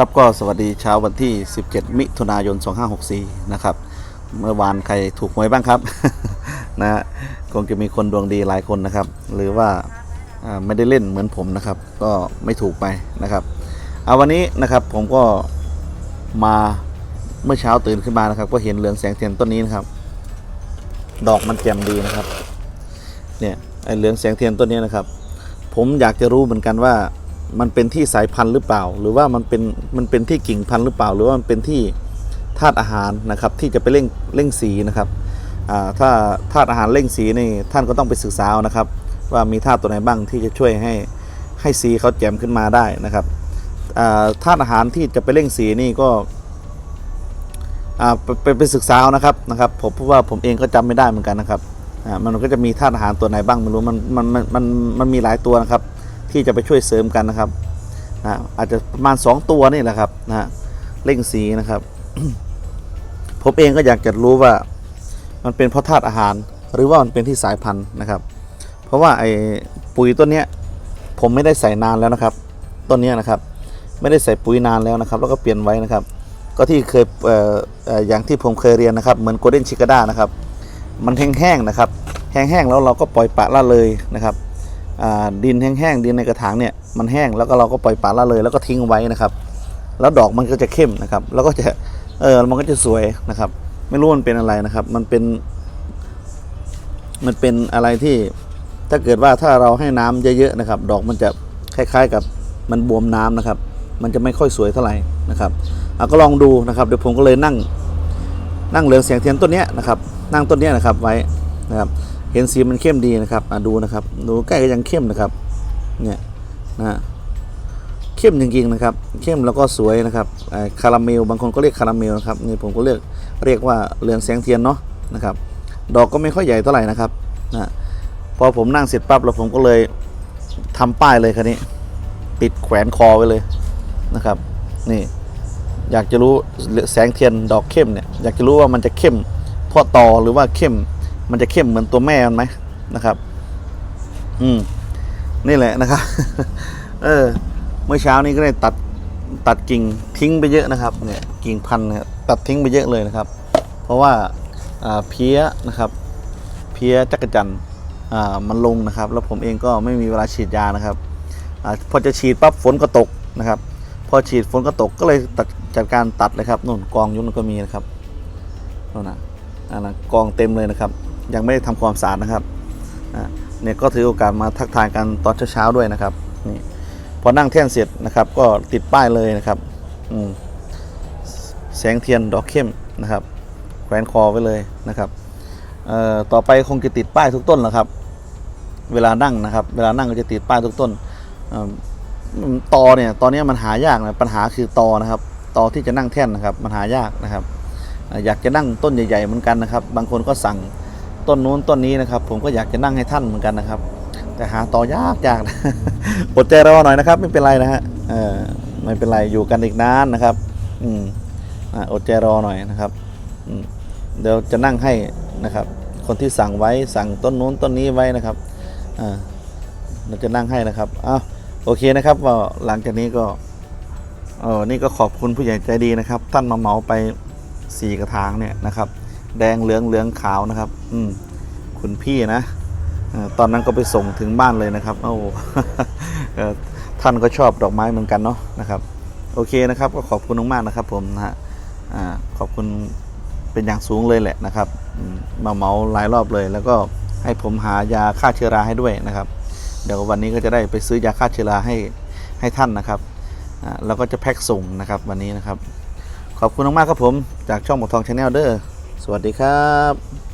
ครับก็สวัสดีเช้าวันที่ 17 มิถุนายน 2564 นะครับ เมื่อวานใครถูกหวยบ้างครับ นะฮะคงจะมีคนดวงดีหลายคนนะครับ หรือว่าอ่าไม่ได้เล่นเหมือนผมนะครับ ก็ไม่ถูกไปนะครับเอาวันนี้นะครับผมก็มาเมื่อเช้าตื่นขึ้นมานะครับ ก็เห็นเหลืองแสงเทียนต้นนี้นะครับ ดอกมันแจ่มดีนะครับ เนี่ยไอเหลืองแสงเทียนต้นนี้นะครับ ผมอยากจะรู้เหมือนกันว่า มันเป็นที่สายพันธุ์หรือเปล่า หรือว่ามันเป็นมันเป็นที่กิ่งพันธุ์หรือเปล่า หรือว่ามันเป็นที่ธาตุอาหารนะครับ ที่จะไปเร่งเร่งสีนะครับถ้าธาตุอาหารเร่งสีนี่ท่านก็ต้องไปศึกษาเอานะครับ ว่ามีธาตุตัวไหนบ้างที่จะช่วยให้ให้สีเขาแจ่มขึ้นมาได้นะครับธาตุอาหารที่จะไปเร่งสีนี่ก็ไปไปไปศึกษาเอานะครับนะครับผมเพราะว่าผมเองก็จำไม่ได้เหมือนกันนะครับมันก็จะมีธาตุอาหารตัวไหนบ้างไม่รู้มันมันมันมันมันมีหลายตัวนะครับ ที่จะไปช่วยเสริมกันนะครับนะอาจจะประมาณ 2 ตัวนี่แหละครับนะเร่งสีนะครับ ผมเองก็อยากจะรู้ว่ามันเป็นเพราะธาตุอาหาร หรือว่ามันเป็นที่สายพันธุ์นะครับ เพราะว่าไอ้ปุ๋ยต้นเนี้ยผมไม่ได้ใส่นานแล้วนะครับต้นนี้นะครับ ไม่ได้ใส่ปุ๋ยนานแล้วนะครับ แล้วก็เปลี่ยนไว้นะครับ ก็ที่เคยเอ่ออย่างที่ผมเคยเรียนนะครับ เหมือนโกลเด้นชิคาด้านะครับ มันแห้งๆนะครับ แห้งๆแล้วเราก็ปล่อยปะละเลยนะครับ ดินแห้งๆดินในกระถางเนี่ยมันแห้งแล้วก็เราก็ปล่อยปละละเลยแล้วก็ทิ้งไว้นะครับ แล้วดอกมันก็จะเข้มนะครับ แล้วก็จะเออมันก็จะสวยนะครับ ไม่รู้มันเป็นอะไรนะครับ มันเป็น มันเป็นอะไรที่ถ้าเกิดว่าถ้าเราให้น้ำเยอะๆนะครับ ดอกมันจะคล้าย ๆกับมันบวมน้ำนะครับ มันจะไม่ค่อยสวยเท่าไหร่นะครับเอาก็ลองดูนะครับเดี๋ยวผมก็เลยนั่ง นั่งเหลืองเสียงเทียนต้นเนี้ยนะครับ นั่งต้นเนี้ยนะครับไว้นะครับ เห็นสีมันเข้มดีนะครับอะดูนะครับ ดูใกล้ก็ยังเข้มนะครับ เนี่ยนะเข้มจริงๆนะครับ เข้มแล้วก็สวยนะครับคาราเมลบางคนก็เรียกคาราเมลนะครับนี่ผมก็เรียกเรียกว่าเหลืองแสงเทียนเนาะนะครับ ดอกก็ไม่ค่อยใหญ่เท่าไหร่นะครับนะพอผมนั่งเสร็จปั๊บแล้วผมก็เลยทำป้ายเลยคันนี้ ติดแขวนคอไว้เลยนะครับ นี่ อยากจะรู้แสงเทียนดอกเข้มเนี่ยอยากจะรู้ว่ามันจะเข้มเพราะตอหรือว่าเข้ม มันจะเข้มเหมือนตัวแม่มันไหมนะครับ อืม นี่แหละนะครับ เออ เมื่อเช้านี้ก็ได้ตัดตัดกิ่งทิ้งไปเยอะนะครับ เนี่ย กิ่งพันธุ์เนี่ยตัดทิ้งไปเยอะเลยนะครับ เพราะว่าอ่าเพี้ยนะครับ เพี้ยจักรจันอ่ามันลงนะครับ แล้วผมเองก็ไม่มีเวลาฉีดยานะครับอาพอจะฉีดปั๊บฝนก็ตกนะครับ พอฉีดฝนก็ตกก็เลยตัดจัดการตัดเลยครับนู่นกองยุ่นนก็มีนะครับนู่นนะอันนั้นกองเต็มเลยนะครับ ยังไม่ได้ทำความสะอาดนะครับเนี่ยก็ถือโอกาสมาทักทายกันตอนเช้าๆด้วยนะครับนี่พอนั่งแท่นเสร็จนะครับ ก็ติดป้ายเลยนะครับแสงเทียนดอกเข้มนะครับ แขวนคอไว้เลยนะครับต่อไปคงจะติดป้ายทุกต้นแหละครับ เวลานั่งนะครับ เวลานั่งก็จะติดป้ายทุกต้นต่อตอเนี่ยตอนนี้มันหายากนะปัญหาคือตอนะครับตอที่จะนั่งแท่นนะครับ มันหายากนะครับ อยากจะนั่งต้นใหญ่ ๆ เหมือนกันนะครับ บางคนก็สั่ง ต้นนู้นต้นนี้นะครับ ผมก็อยากจะนั่งให้ท่านเหมือนกันนะครับ แต่หาต่อยากยากนะอดใจรอหน่อยนะครับ ไม่เป็นไรนะฮะเออไม่เป็นไรอยู่กันอีกนานนะครับ อืมอะอดใจรอหน่อยนะครับเดี๋ยวจะนั่งให้นะครับ คนที่สั่งไว้สั่งต้นนู้นต้นนี้ไว้นะครับอ่าเราจะนั่งให้นะครับอ้าวโอเคนะครับว่าหลังจากนี้ก็เออนี่ก็ขอบคุณผู้ใหญ่ใจดีนะครับ ท่านมาเหมาไปสี่กระถางเนี่ยนะครับ แดงเหลืองเหลืองขาวนะครับ อืมคุณพี่นะตอนนั้นก็ไปส่งถึงบ้านเลยนะครับโอ้ท่านก็ชอบดอกไม้เหมือนกันเนาะนะครับ โอเคนะครับ ก็ขอบคุณมากๆนะครับ ผมนะฮะขอบคุณเป็นอย่างสูงเลยแหละนะครับมาเมาหลายรอบเลย แล้วก็ให้ผมหายาฆ่าเชื้อราให้ด้วยนะครับ เดี๋ยววันนี้ก็จะได้ไปซื้อยาฆ่าเชื้อราให้ให้ท่านนะครับแล้วก็จะแพ็คส่งนะครับวันนี้นะครับ ขอบคุณมากๆครับผมจากช่องหมกทองชาแนลเด้อ สวัสดีครับ